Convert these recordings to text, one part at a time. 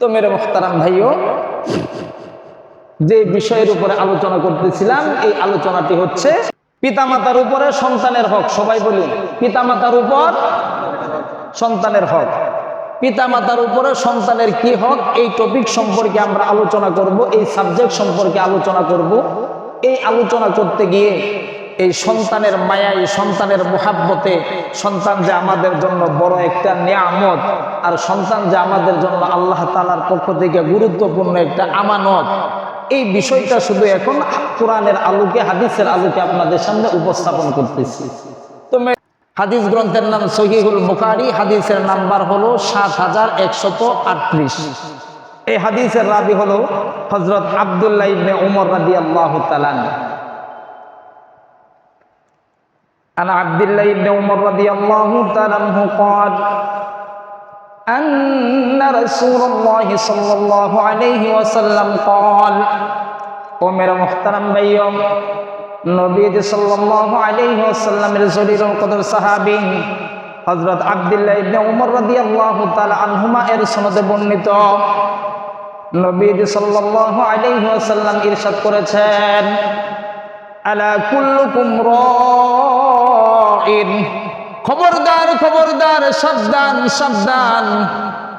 তো মেরে মোখতারাম ভাইও, যে বিষয়ের উপরে আলোচনা করতেছিলাম, এই আলোচনাটি হচ্ছে পিতামাতার উপরে সন্তানের হক। সবাই বলুন, পিতামাতার উপর সন্তানের হক। পিতামাতার উপরে সন্তানের কি হক? এই টপিক সম্পর্কে আমরা আলোচনা করব, এই সাবজেক্ট সম্পর্কে আলোচনা করব। এই আলোচনা করতে গিয়ে এই সন্তানের মায়াই সন্তানের মোহাব্বতে সন্তান যে আমাদের জন্য বড় একটা নিয়ামত আর সন্তান যে আমাদের জন্য আল্লাহ তালার পক্ষ থেকে গুরুত্বপূর্ণ একটা আমানত, এই বিষয়টা শুধু এখন কোরআনের আলোকে, হাদিসের আলোকে আপনাদের সামনে উপস্থাপন করতেছি। তো হাদিস গ্রন্থের নাম সহিহুল বুখারি, হাদিসের নাম্বার হলো সাত হাজার একশত আটত্রিশ। এই হাদিসের রাবি হলো হজরত আবদুল্লাহ ইবনে উমর রাদি আল্লাহ তালান عن عبد الله بن عمر رضي الله تعالى عنه قال أن رسول الله صلى الله عليه وسلم قال ومر محترم بيوم নবী সাল্লাল্লাহু আলাইহি ওয়াসাল্লামের শরীরুল কদর সাহাবী হযরত আব্দুল্লাহ ইবনে উমর রাদিয়াল্লাহু তাআলা আনহুমা এর সনদে বর্ণিত নবী সাল্লাল্লাহু আলাইহি ওয়াসাল্লাম ইরশাদ করেছেন খবরদার খবরদার, সাবধান সাবধান।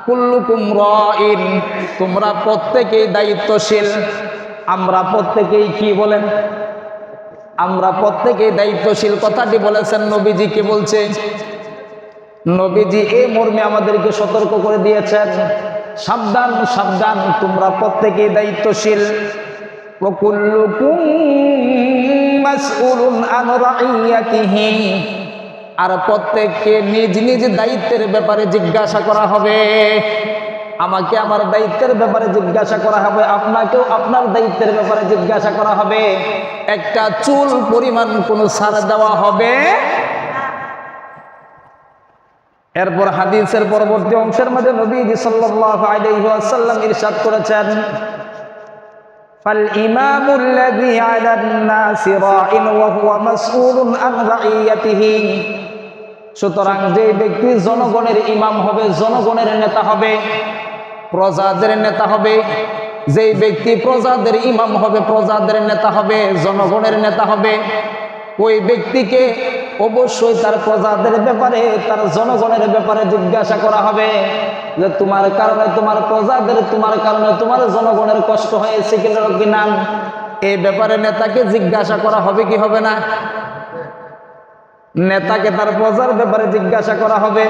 কুল্লুকুম রাইন। তোমরা প্রত্যেকেই দায়িত্বশীল। আমরা প্রত্যেকেই কি বলেন? আমরা প্রত্যেকেই দায়িত্বশীল। কথাটি বলেছেন নবীজি, কি বলছে? নবীজি এই মর্মে আমাদেরকে সতর্ক করে দিয়েছেন। সাবধান সাবধান, তোমরা প্রত্যেকেই দায়িত্বশীল। ও কুল্লুকুম আর প্রত্যেককে নিজ নিজ দায়িত্বের ব্যাপারে জিজ্ঞাসা করা হবে। আমাকে আমার দায়িত্বের ব্যাপারে জিজ্ঞাসা করা হবে, আপনাকেও আপনার দায়িত্বের ব্যাপারে জিজ্ঞাসা করা হবে। একটা চুল পরিমাণ কোন সার দেওয়া হবে। এরপর হাদিসের পরবর্তী অংশের মধ্যে নবী সাল্লাহ আলাইহি ইরশাদ করেছেন فالإمام الذي على الناس راع وهو مسؤول عن رعيته সুতরাং যে ব্যক্তি জনগণের ইমাম হবে জনগণের নেতা হবে প্রজাদের নেতা হবে যেই ব্যক্তি প্রজাদের ইমাম হবে প্রজাদের নেতা হবে জনগণের নেতা হবে ওই ব্যক্তিকে অবশ্যই তার প্রজাদের ব্যাপারে তার জনগণের ব্যাপারে জিজ্ঞাসা করা হবে যে তোমার কারণে, তোমার প্রজাদের, তোমার কারণে, তোমার জনগণের কষ্ট হয়েছে কি না এই ব্যাপারে নেতাকে জিজ্ঞাসা করা হবে কি হবে না? নেতাকে তার প্রজার ব্যাপারে জিজ্ঞাসা করা হবে।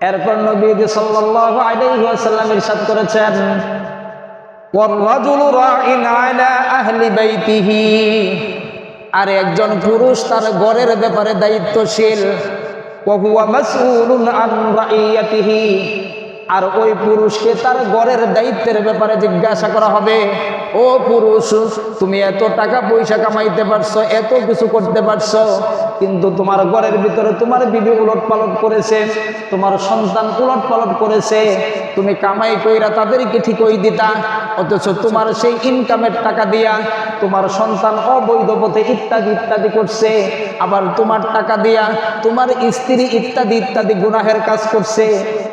এরপর নবী সাল্লাল্লাহু আলাইহি করেছেন আর একজন পুরুষ তার ঘরের ব্যাপারে দায়িত্বশীল। ওহুয়া মাসউলুন আন রাইয়াতিহি। আর ওই পুরুষকে তার ঘরের দায়িত্বের ব্যাপারে জিজ্ঞাসা করা হবে। ও পুরুষ, তুমি এত টাকা পয়সা কামাইতে পারছ, এত কিছু করতে পারছ, কিন্তু তোমার ঘরের ভিতরে তোমার বিবি উলট পালট করেছে, তোমার সন্তান উলট পালট করেছে, তুমি কামাই কইরা তাদেরকে ঠিক ঠিকই দিতা, অথচ তোমার সেই ইনকামের টাকা দিয়া তোমার সন্তান অবৈধ পথে ইত্যাদি ইত্যাদি করছে, আবার তোমার টাকা দিয়া তোমার স্ত্রী ইত্যাদি ইত্যাদি গুনাহের কাজ করছে।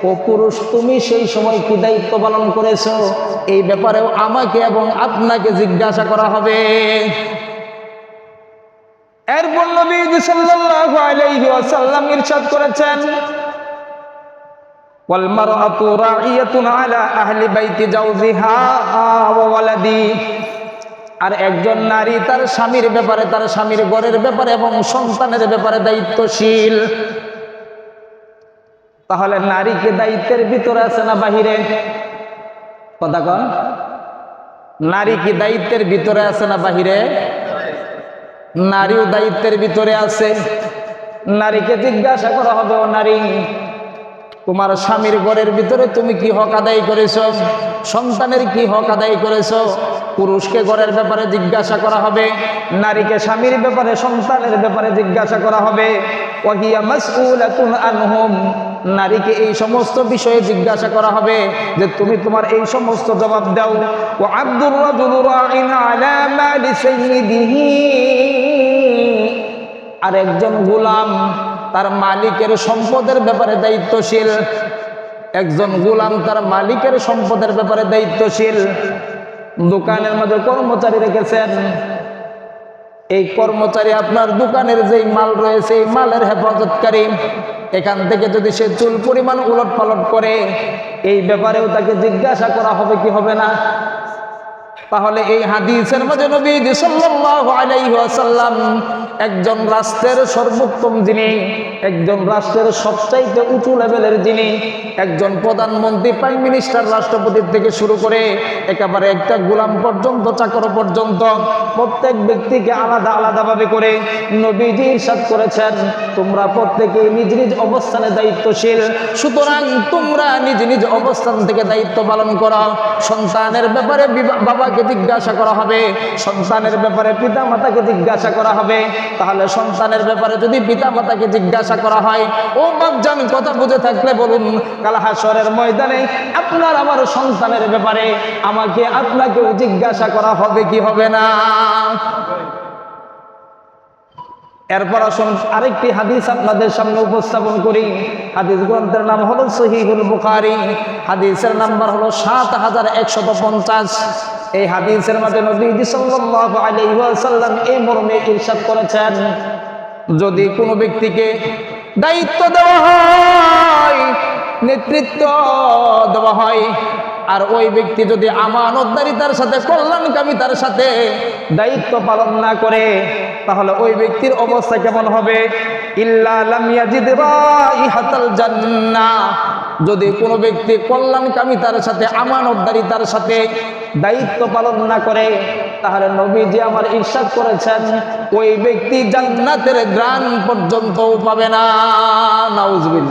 ও পুরুষ, তুমি সেই সময় কি দায়িত্ব পালন করেছ? এই ব্যাপারেও আমাকে এবং আপনাকে জিজ্ঞাসা করা হবে। এরপর নবী সাল্লাল্লাহু আলাইহি ওয়াসাল্লাম ইরশাদ করেছেন, ওয়াল মারআতু রাইয়াতুন আলা আহলি বাইতি জাওজিহা ওয়া ওয়ালাদি। আর একজন নারী তার স্বামীর ব্যাপারে, তার স্বামীর ঘরের ব্যাপারে এবং সন্তানের ব্যাপারে দায়িত্বশীল। তাহলে নারীকে দায়িত্বের ভিতরে আছে না বাহিরে? কথা কন। নারী কি দায়িত্বের ভিতরে আছে না বাহিরে? নারীও দায়িত্বের ভিতরে আছে। নারীকে জিজ্ঞাসা করা হবে, ও নারী, তোমার স্বামীর ঘরের ভিতরে তুমি কি হক আদায় করেছ? সন্তানের কি হক আদায় করেছ? পুরুষকে ঘরের ব্যাপারে জিজ্ঞাসা করা হবে, নারীকে স্বামীর ব্যাপারে, সন্তানের ব্যাপারে জিজ্ঞাসা করা হবে। নারীকে এই সমস্ত বিষয়ে জিজ্ঞাসা করা হবে যে তুমি তোমার এই সমস্ত জবাব দাও। ও আলা আর একজন গোলাম তার মালিকের সম্পদের ব্যাপারে দায়িত্বশীল। একজন গোলাম তার মালিকের সম্পদের ব্যাপারে দায়িত্বশীল। দোকানের মধ্যে কর্মচারী রেখেছেন। এই কর্মচারী আপনার দোকানের যেই মাল রয়েছে, এই মালের হেফাজতকারী এখান থেকে যদি সে চুল পরিমাণ উলট পালট করে, এই ব্যাপারেও তাকে জিজ্ঞাসা করা হবে কি হবে না? তাহলে এই হাদিসের মাঝে নবী সাল্লাল্লাহু আলাইহি ওয়াসাল্লাম একজন রাষ্ট্রের সর্বোত্তম যিনি, একজন রাষ্ট্রের সবচাইতে উঁচু লেভেলের যিনি, একজন প্রধানমন্ত্রী, প্রাইম মিনিস্টার রাষ্ট্রপতির থেকে শুরু করে একেবারে একটা গোলাম পর্যন্ত, চাকর পর্যন্ত, প্রত্যেক ব্যক্তিকে আলাদা আলাদাভাবে করে নবীজি ইরশাদ করেছেন। তোমরা প্রত্যেকে নিজ নিজ অবস্থানে দায়িত্বশীল। সুতরাং তোমরা নিজ নিজ অবস্থান থেকে দায়িত্ব পালন করো। সন্তানের ব্যাপারে বিবা- বাবাকে জিজ্ঞাসা করা হবে। সন্তানের ব্যাপারে পিতা মাতাকে জিজ্ঞাসা করা হবে। তাহলে সন্তানের ব্যাপারে যদি পিতা মাতাকে জিজ্ঞাসা করা হয়, ও বাপজান কথা বুঝে থাকলে বলুন কালাহাসরের ময়দানে আপনার আমার সন্তানের ব্যাপারে আমাকে আপনাকেও জিজ্ঞাসা করা হবে কি হবে না? এরপর আসুন, আরেকটি হাদিস আপনাদের সামনে উপস্থাপন করি। হাদিস গ্রন্থের নাম হলো সহিহুল বুখারি। হাদিসের নাম্বার হলো সাত হাজার একশত পঞ্চাশ। এই হাদিসের মধ্যে নবীজি সাল্লাল্লাহু আলাইহি ওয়াসাল্লাম এই মর্মে ইরশাদ করেছেন, যদি কোনো ব্যক্তিকে দায়িত্ব দেওয়া হয়, নেতৃত্ব দেওয়া হয়, আর ওই ব্যক্তি যদি আমানতদারিতার সাথে কল্যাণকামিতার সাথে দায়িত্ব পালন না করে, তাহলে ওই ব্যক্তির অবস্থা কেমন হবে? ইল্লা লাম ইয়াজিদ রাইহাতাল জান্নাহ। যদি কোনো ব্যক্তি কল্যাণকামী তার সাথে আমানতদারিতার সাথে দায়িত্ব পালন না করে, তাহলে নবী যে আমার ইরশাদ করেছেন, ওই ব্যক্তি জান্নাতের গ্রাম পর্যন্ত পাবে না। নাউজুবিল্লাহ।